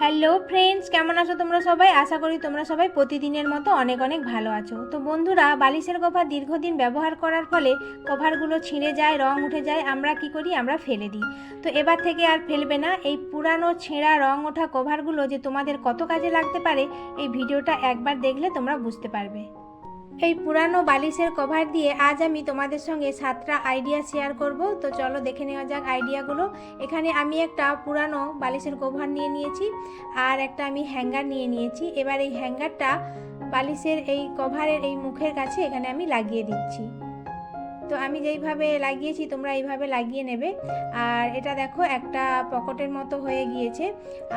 Hello friends কেমন আছো তোমরা সবাই? আশা করি তোমরা সবাই প্রতিদিনের মতো অনেক অনেক ভালো আছো। তো বন্ধুরা, বালিশের কভার দীর্ঘদিন ব্যবহার করার ফলে কভারগুলো ছিঁড়ে যায়, রং উঠে যায়, আমরা কি করি? আমরা ফেলে দিই। তো এবার থেকে আর ফেলবে না। এই পুরানো ছেঁড়া, রং ওঠা কভারগুলো যে তোমাদের কত কাজে লাগতে পারে, এই ভিডিওটা একবার দেখলে তোমরা বুঝতে পারবে। এই পুরানো বালিশের কভার দিয়ে আজ আমি তোমাদের সঙ্গে সাতটা আইডিয়া শেয়ার করব। তো চলো দেখে নেওয়া যাক আইডিয়াগুলো এখানে আমি একটা পুরানো বালিশের কভার নিয়ে নিয়েছি আর একটা আমি হ্যাঙ্গার নিয়ে নিয়েছি। এবার এই হ্যাঙ্গারটা বালিশের এই কভারের এই মুখের কাছে এখানে আমি লাগিয়ে দিচ্ছি। তো আমি যেইভাবে লাগিয়েছি, তোমরা এইভাবে লাগিয়ে নেবে। আর এটা দেখো, একটা পকেটের মতো হয়ে গিয়েছে।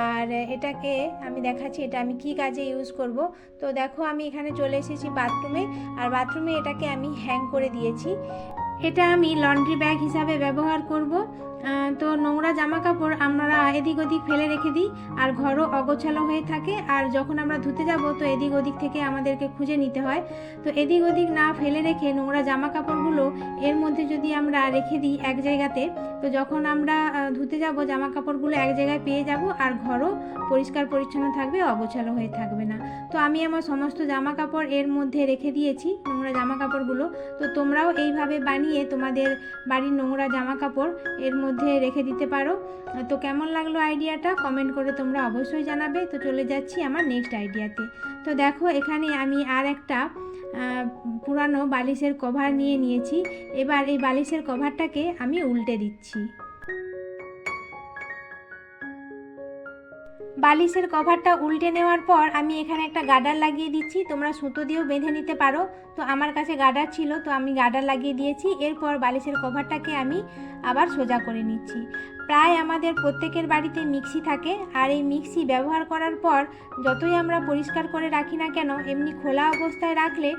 আর এটাকে আমি দেখাচ্ছি, এটা আমি কি কাজে ইউজ করব। তো দেখো, আমি এখানে চলে এসেছি বাথরুমে। আর বাথরুমে এটাকে আমি হ্যাং করে দিয়েছি। এটা আমি লন্ড্রি ব্যাগ হিসাবে ব্যবহার করব। তো নোংরা জামা কাপড় আমরা এদিক ওদিক ফেলে রেখে দিই, আর ঘরও অগোছালো হয়ে থাকে, আর যখন আমরা ধুতে যাব, তো এদিক ওদিক থেকে আমাদেরকে খুঁজে নিতে হয়। তো এদিক ওদিক না ফেলে রেখে নোংরা জামা কাপড়গুলো এর মধ্যে যদি আমরা রেখে দিই এক জায়গাতে, তো যখন আমরা ধুতে যাব জামা কাপড়গুলো এক জায়গায় পেয়ে যাব, আর ঘরও পরিষ্কার পরিচ্ছন্ন থাকবে, অগোছালো হয়ে থাকবে না। তো আমি আমার সমস্ত জামা কাপড় এর মধ্যে রেখে দিয়েছি, নোংরা জামা কাপড়গুলো তো তোমরাও এইভাবে বানিয়ে তোমাদের বাড়ির নোংরা জামা কাপড় এর মধ্যে রেখে দিতে পারো। তো কেমন লাগল আইডিয়াটা? কমেন্ট করে তোমরা অবশ্যই জানাবে। তো চলে যাচ্ছি আমার নেক্সট আইডিয়াতে। তো দেখো, এখানে আমি আর একটা পুরানো বালিশের কভার নিয়ে নিয়েছি। এবার এই বালিশের কভারটাকে আমি উল্টে দিচ্ছি। বালিশের কভারটা উল্টে নেওয়ার পর আমি এখানে একটা গার্ডার লাগিয়ে দিচ্ছি। তোমরা সুতো দিয়েও বেঁধে নিতে পারো। তো আমার কাছে গার্ডার ছিল, তো আমি গার্ডার লাগিয়ে দিয়েছি। এরপর বালিশের কভারটাকে আমি আবার সোজা করে নিচ্ছি। প্রায় আমাদের প্রত্যেকের বাড়িতে মিক্সি থাকে আর এই মিক্সি ব্যবহার করার পর যতই আমরা পরিষ্কার করে রাখি না কেন, এমনি খোলা অবস্থায় রাখলে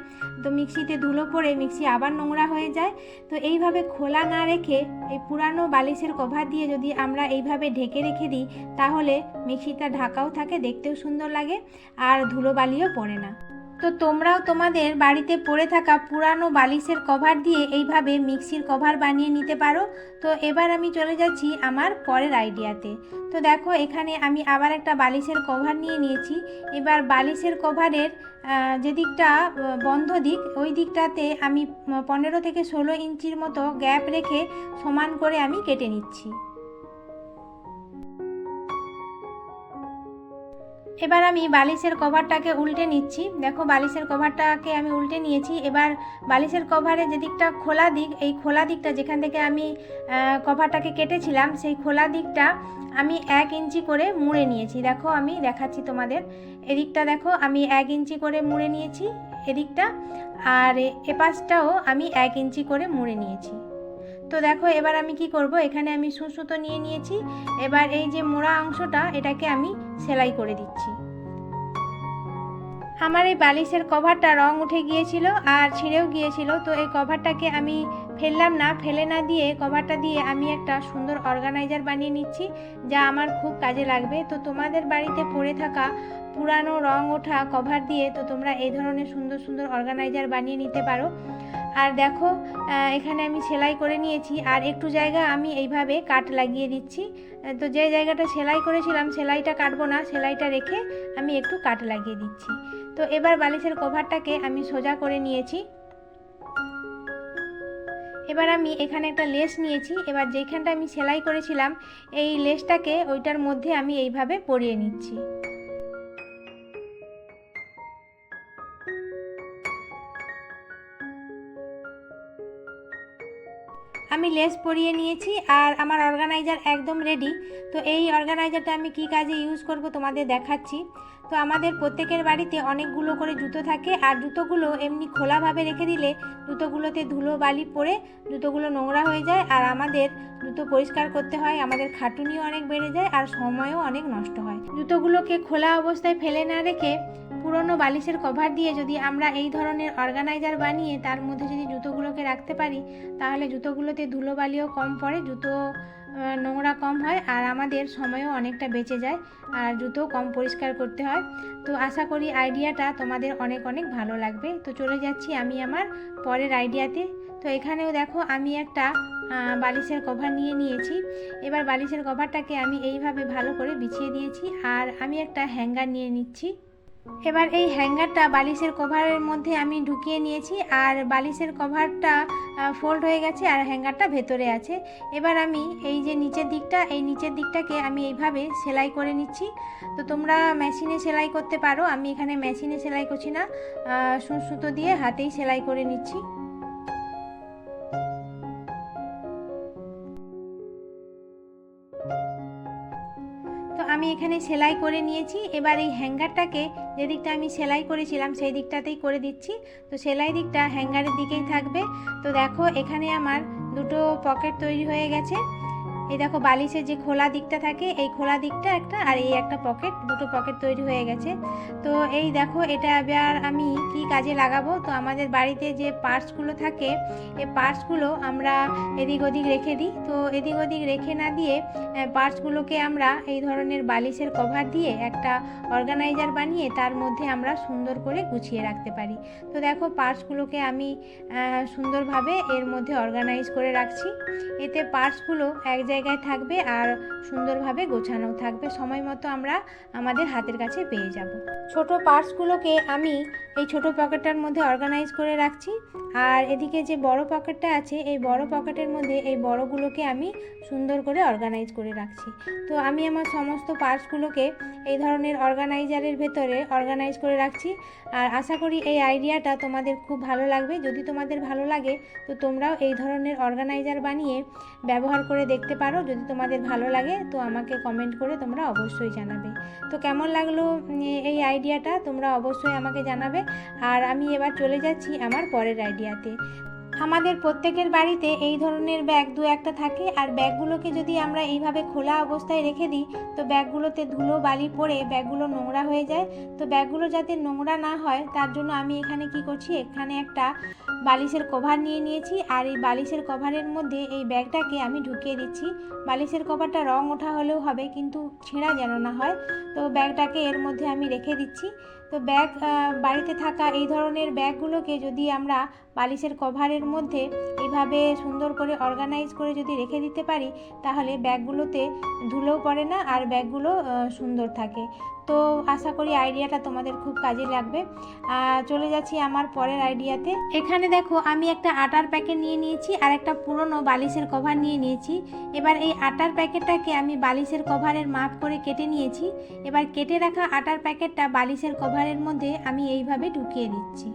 তো মিক্সিতে ধুলো পড়ে মিক্সি আবার নোংরা হয়ে যায়। তো এইভাবে খোলা না রেখে এই পুরানো বালিশের কভার দিয়ে যদি আমরা এইভাবে ঢেকে রেখে দিই, তাহলে মিক্সিটা ঢাকাও থাকে, দেখতেও সুন্দর লাগে আর ধুলো বালিও পড়ে না। তো তোমরাও তোমাদের বাড়িতে পড়ে থাকা পুরানো বালিশের কভার দিয়ে এইভাবে মিক্সির কভার বানিয়ে নিতে পারো। তো এবার আমি চলে যাচ্ছি আমার পরের আইডিয়াতে। তো দেখো, এখানে আমি আবার একটা বালিশের কভার নিয়ে নিয়েছি। এবার বালিশের কভারের যে দিকটা বন্ধ দিক, ওই দিকটাতে আমি পনেরো থেকে ষোলো ইঞ্চির মতো গ্যাপ রেখে সমান করে আমি কেটে নিচ্ছি। এবার আমি বালিশের কভারটাকে উল্টে নিচ্ছি। দেখো, বালিশের কভারটাকে আমি উল্টে নিয়েছি। এবার বালিশের কভারে যে দিকটা খোলা দিক, এই খোলা দিকটা যেখান থেকে আমি কভারটাকে কেটেছিলাম, সেই খোলা দিকটা আমি এক ইঞ্চি করে মুড়ে নিয়েছি। দেখো, আমি দেখাচ্ছি তোমাদের। এদিকটা দেখো, আমি এক ইঞ্চি করে মুড়ে নিয়েছি এদিকটা, আর এপাশটাও আমি এক ইঞ্চি করে মুড়ে নিয়েছি। তো দেখো, এবার আমি কি করব? এখানে আমি সুসুতো নিয়ে নিয়েছি। এবার এই যে মোড়া অংশটা, এটাকে আমি সেলাই করে দিচ্ছি। আমার এই বালিশের কভারটা রং উঠে গিয়েছিল আর ছিঁড়েও গিয়েছিল। তো এই কভারটাকে আমি ফেললাম না, ফেলে না দিয়ে কভারটা দিয়ে আমি একটা সুন্দর অর্গানাইজার বানিয়ে নিচ্ছি, যা আমার খুব কাজে লাগবে। তো তোমাদের বাড়িতে পড়ে থাকা পুরানো রং ওঠা কভার দিয়ে তো তোমরা এই ধরনের সুন্দর সুন্দর অর্গানাইজার বানিয়ে নিতে পারো। আর দেখো এখানে আমি সেলাই করে নিয়েছি। আর একটু জায়গা আমি এইভাবে কাট লাগিয়ে দিচ্ছি। তো যে জায়গাটা সেলাই করেছিলাম, সেলাইটা কাটবো না, সেলাইটা রেখে আমি একটু কাট লাগিয়ে দিচ্ছি। তো এবার বালিশের কভারটাকে আমি সোজা করে নিয়েছি। এবার আমি এখানে একটা লেস নিয়েছি। এবার যেখানটা আমি সেলাই করেছিলাম, এই লেসটাকে ওইটার মধ্যে আমি এইভাবে পরিয়ে নিচ্ছি। আমি লেস পরিয়ে নিয়েছি আর আমার অর্গানাইজার একদম রেডি তো এই অর্গানাইজারটা আমি কি কাজে ইউজ করব তোমাদের দেখাচ্ছি। তো আমাদের প্রত্যেকের বাড়িতে অনেকগুলো করে জুতো থাকে আর জুতোগুলো এমনি খোলাভাবে রেখে দিলে জুতোগুলোতে ধুলো, বালি পড়ে জুতোগুলো নোংরা হয়ে যায় আর আমাদের জুতো পরিষ্কার করতে হয়, আমাদের খাটুনিও অনেক বেড়ে যায় আর সময়ও অনেক নষ্ট হয়। জুতোগুলোকে খোলা অবস্থায় ফেলে না রেখে পুরনো বালিশের কভার দিয়ে যদি আমরা এই ধরনের অর্গানাইজার বানিয়ে তার মধ্যে যদি জুতোগুলোকে রাখতে পারি, তাহলে জুতোগুলোতে ধুলোবালিও কম পড়ে, জুতো নোংরা কম হয় আর আমাদের সময়ও অনেকটা বেঁচে যায় আর জুতো কম পরিষ্কার করতে হয়। তো আশা করি আইডিয়াটা তোমাদের অনেক অনেক ভালো লাগবে। তো চলে যাচ্ছি আমি আমার পরের আইডিয়াতে। তো এখানেও দেখো আমি একটা বালিশের কভার নিয়ে নিয়েছি। এবার বালিশের কভারটাকে আমি এইভাবে ভালো করে বিছিয়ে দিয়েছি আর আমি একটা হ্যাঙ্গার নিয়ে নিচ্ছি। এবার এই হ্যাঙ্গারটা বালিশের কভারের মধ্যে আমি ঢুকিয়ে নিয়েছি আর বালিশের কভারটা ফোল্ড হয়ে গেছে আর হ্যাঙ্গারটা ভেতরে আছে। এবার আমি এই যে নিচের দিকটা, এই নিচের দিকটাকে আমি এইভাবে সেলাই করে নিচ্ছি। তো তোমরা মেশিনে সেলাই করতে পারো, আমি এখানে মেশিনে সেলাই করছি না। সুতো দিয়ে হাতেই সেলাই করে নিচ্ছি। এখানে সেলাই করে নিয়েছি। এবার এই হ্যাঙ্গারটাকে যে দিকটা আমি সেলাই করেছিলাম সেই দিকটাতেই করে দিচ্ছি। তো সেলাই দিকটা হ্যাঙ্গারের দিকেই থাকবে। তো দেখো এখানে আমার দুটো পকেট তৈরি হয়ে গেছে। এই দেখো বালিশের যে খোলা দিকটা থাকে, এই খোলা দিকটা একটা আর এই একটা পকেট, দুটো পকেট তৈরি হয়ে গেছে। তো এই দেখো এটা এবার আমি কি কাজে লাগাবো? তো আমাদের বাড়িতে যে পার্টসগুলো থাকে, এই পার্টসগুলো আমরা এদিক ওদিক রেখে দিই। তো এদিক ওদিক রেখে না দিয়ে পার্টসগুলোকে আমরা এই ধরনের বালিশের কভার দিয়ে একটা অর্গানাইজার বানিয়ে তার মধ্যে আমরা সুন্দর করে গুছিয়ে রাখতে পারি। তো দেখো পার্টসগুলোকে আমি সুন্দরভাবে এর মধ্যে অর্গানাইজ করে রাখছি। এতে পার্টসগুলো এক জায়গায় থাকবে আর সুন্দরভাবে গোছানো থাকবে। সময় মতো আমরা আমাদের হাতের কাছে পেয়ে যাব। ছোট পার্টসগুলোকে আমি এই ছোট পকেটটার মধ্যে অর্গানাইজ করে রাখছি। আর এদিকে যে বড় পকেটটা আছে, এই বড় পকেটের মধ্যে এই বড়গুলোকে আমি সুন্দর করে অর্গানাইজ করে রাখছি। তো আমি আমার সমস্ত পার্টসগুলোকে এই ধরনের অর্গানাইজারের ভেতরে অর্গানাইজ করে রাখছি। আর আশা করি এই আইডিয়াটা তোমাদের খুব ভালো লাগবে। যদি তোমাদের ভালো লাগে, তো তোমরাও এই ধরনের অর্গানাইজার বানিয়ে ব্যবহার করে দেখতে পারো। যদি তোমাদের ভালো লাগে, তো আমাকে কমেন্ট করে তোমরা অবশ্যই জানাবে। তো কেমন লাগল এই আইডিয়াটা তোমরা অবশ্যই আমাকে জানাবে। আর আমি এবার চলে যাচ্ছি আমার পরের আইডিয়াতে আমাদের প্রত্যেকের বাড়িতে এই ধরনের ব্যাগ দু একটা থাকে, আর ব্যাগগুলোকে যদি আমরা এইভাবে খোলা অবস্থায় রেখে দিই, তো ব্যাগগুলোতে ধুলো, বালি পড়ে ব্যাগগুলো নোংরা হয়ে যায়। তো ব্যাগগুলো যাতে নোংরা না হয়, তার জন্য আমি এখানে কি করছি, এখানে একটা বালিশের কভার নিয়ে নিয়েছি, আর এই বালিশের কভারের মধ্যে এই ব্যাগটাকে আমি ঢুকিয়ে দিচ্ছি। বালিশের কভারটা রং ওঠা হলেও হবে, কিন্তু ছেঁড়া যেন না হয়, তো ব্যাগটাকে এর মধ্যে আমি রেখে দিচ্ছি। তো ব্যাগ বাড়িতে থাকা এই ধরনের ব্যাগগুলোকে যদি আমরা বালিশের কভারের মধ্যে এভাবে সুন্দর করে অর্গানাইজ করে যদি রেখে দিতে পারি, তাহলে ব্যাগগুলোতে ধুলোও পড়ে না আর ব্যাগগুলো সুন্দর থাকে। তো আশা করি আইডিয়াটা তোমাদের খুব কাজে লাগবে। চলে যাচ্ছি আমার পরের আইডিয়াতে। এখানে দেখো, আমি একটা আটার প্যাকেট নিয়ে নিয়েছি আর একটা পুরনো বালিশের কভার নিয়ে নিয়েছি। এবার এই আটার প্যাকেটটাকে আমি বালিশের কভারের মাপ করে কেটে নিয়েছি। এবার কেটে রাখা আটার প্যাকেটটা বালিশের কভারের মধ্যে আমি এইভাবে ঢুকিয়ে দিচ্ছি।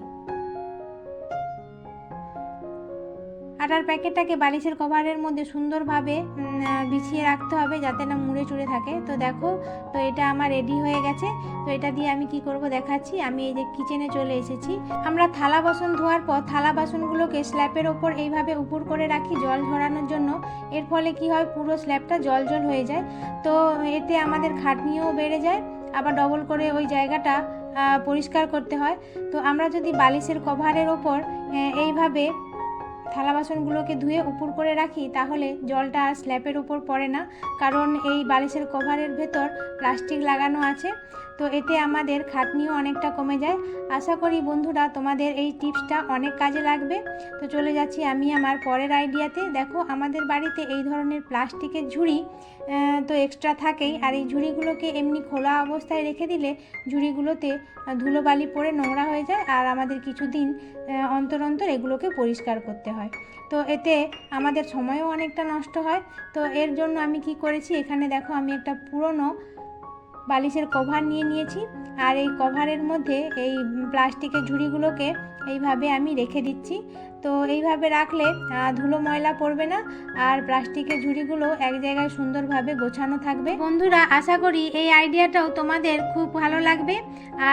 আটার প্যাকেটটাকে বালিশের কভারের মধ্যে সুন্দরভাবে বিছিয়ে রাখতে হবে যাতে না মুড়ে চুড়ে থাকে। তো দেখো, তো এটা আমার রেডি হয়ে গেছে। তো এটা দিয়ে আমি কি করব দেখাচ্ছি। আমি এই যে কিচেনে চলে এসেছি। আমরা থালা বাসন ধোয়ার পর থালা বাসনগুলোকে স্ল্যাপের ওপর এইভাবে উপর করে রাখি জল ঝরানোর জন্য। এর ফলে কি হয়, পুরো স্ল্যাবটা জল জল হয়ে যায়। তো এতে আমাদের খাটনিও বেড়ে যায়। আবার ডবল করে ওই জায়গাটা পরিষ্কার করতে হয়। তো আমরা যদি বালিশের কভারের ওপর এইভাবে থালা বাসনগুলোকে ধুয়ে উপর করে রাখি, তাহলে জলটা আর স্ল্যাপের উপর পড়ে না। কারণ এই বালিশের কভারের ভেতর প্লাস্টিক লাগানো আছে। তো এতে আমাদের খাটনিও অনেকটা কমে যায়। আশা করি বন্ধুরা তোমাদের এই টিপসটা অনেক কাজে লাগবে। তো চলে যাচ্ছি আমি আমার পরের আইডিয়াতে। দেখো আমাদের বাড়িতে এই ধরনের প্লাস্টিকের ঝুড়ি তো এক্সট্রা থাকেই। আর এই ঝুড়িগুলোকে এমনি খোলা অবস্থায় রেখে দিলে ঝুড়িগুলোতে ধুলোবালি পড়ে নোংরা হয়ে যায় আর আমাদের কিছুদিন অন্তর অন্তর এগুলোকে পরিষ্কার করতে হয়। তো এতে আমাদের সময়ও অনেকটা নষ্ট হয়। তো এর জন্য আমি কি করেছি? এখানে দেখো আমি একটা পুরনো বালিশের কভার নিয়ে নিয়েছি আর এই কভারের মধ্যে এই প্লাস্টিকের ঝুড়িগুলোকে এইভাবে আমি রেখে দিচ্ছি। তো এইভাবে রাখলে ধুলো ময়লা পড়বে না আর প্লাস্টিকের ঝুড়িগুলো এক জায়গায় সুন্দরভাবে গোছানো থাকবে। বন্ধুরা, আশা করি এই আইডিয়াটাও তোমাদের খুব ভালো লাগবে।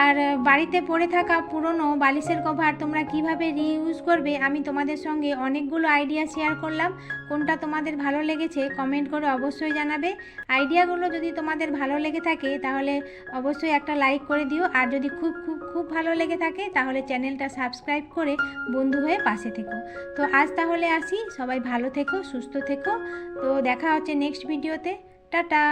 আর বাড়িতে পড়ে থাকা পুরনো বালিশের কভার তোমরা কীভাবে রিইউজ করবে, আমি তোমাদের সঙ্গে অনেকগুলো আইডিয়া শেয়ার করলাম। কোনটা তোমাদের ভালো লেগেছে কমেন্ট করে অবশ্যই জানাবে। আইডিয়াগুলো যদি তোমাদের ভালো লেগে থাকে, তাহলে অবশ্যই একটা লাইক করে দিও। আর যদি খুব খুব খুব ভালো লেগে থাকে, তাহলে চ্যানেলটা সাবস্ক্রাইব করে বন্ধু হয়ে পাশে থেকো। তো আজ তাহলে আসি। সবাই ভালো থেকো, সুস্থ থেকো। তো দেখা হচ্ছে নেক্সট ভিডিওতে টাটা!